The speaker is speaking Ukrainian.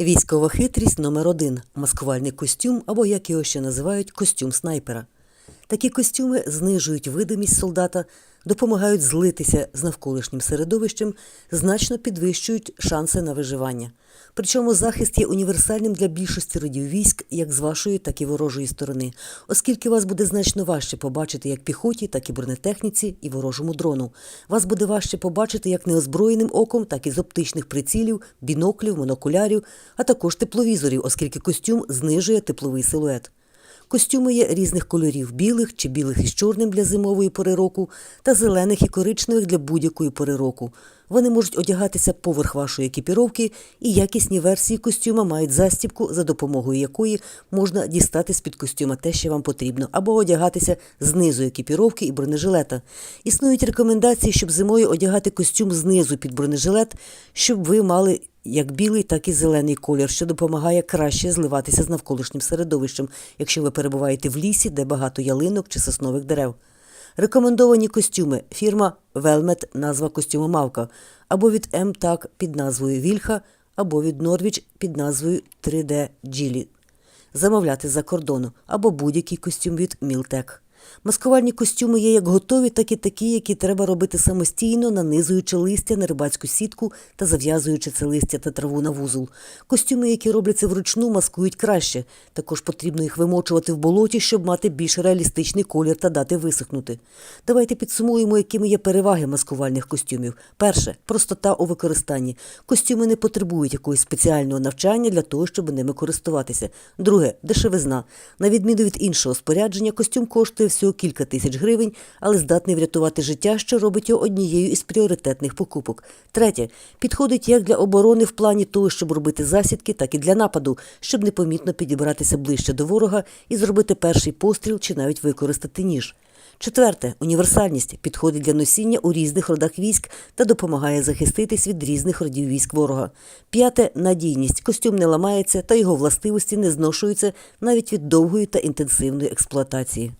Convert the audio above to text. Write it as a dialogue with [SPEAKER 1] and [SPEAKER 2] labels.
[SPEAKER 1] Військова хитрість номер один маскувальний костюм, або як його ще називають, костюм снайпера. Такі костюми знижують видимість солдата, допомагають злитися з навколишнім середовищем, значно підвищують шанси на виживання. Причому захист є універсальним для більшості родів військ, як з вашої, так і ворожої сторони, оскільки вас буде значно важче побачити як піхоті, так і бронетехніці і ворожому дрону. Вас буде важче побачити як неозброєним оком, так і з оптичних прицілів, біноклів, монокулярів, а також тепловізорів, оскільки костюм знижує тепловий силует. Костюми є різних кольорів: білих чи білих із чорним для зимової пори року, та зелених і коричневих для будь-якої пори року. Вони можуть одягатися поверх вашої екіпіровки, і якісні версії костюма мають застібку, за допомогою якої можна дістати з-під костюма те, що вам потрібно, або одягатися знизу екіпіровки і бронежилета. Існують рекомендації, щоб зимою одягати костюм знизу під бронежилет, щоб ви мали як білий, так і зелений колір, що допомагає краще зливатися з навколишнім середовищем, якщо ви перебуваєте в лісі, де багато ялинок чи соснових дерев. Рекомендовані костюми фірма Велмет, назва костюму Мавка, або від МТАК під назвою Вільха, або від Норвіч під назвою 3D Джілі. Замовляти за кордону або будь-який костюм від Мілтек. Маскувальні костюми є як готові, так і такі, які треба робити самостійно, нанизуючи листя на рибацьку сітку та зав'язуючи це листя та траву на вузол. Костюми, які робляться вручну, маскують краще. Також потрібно їх вимочувати в болоті, щоб мати більш реалістичний колір та дати висохнути. Давайте підсумуємо, якими є переваги маскувальних костюмів. Перше простота у використанні. Костюми не потребують якогось спеціального навчання для того, щоб ними користуватися. Друге дешевизна. На відміну від іншого спорядження, костюм коштує всього кілька тисяч гривень, але здатний врятувати життя, що робить його однією із пріоритетних покупок. Третє підходить як для оборони в плані того, щоб робити засідки, так і для нападу, щоб непомітно підібратися ближче до ворога і зробити перший постріл чи навіть використати ніж. Четверте універсальність підходить для носіння у різних родах військ та допомагає захиститись від різних родів військ ворога. П'яте надійність. Костюм не ламається та його властивості не зношуються навіть від довгої та інтенсивної експлуатації.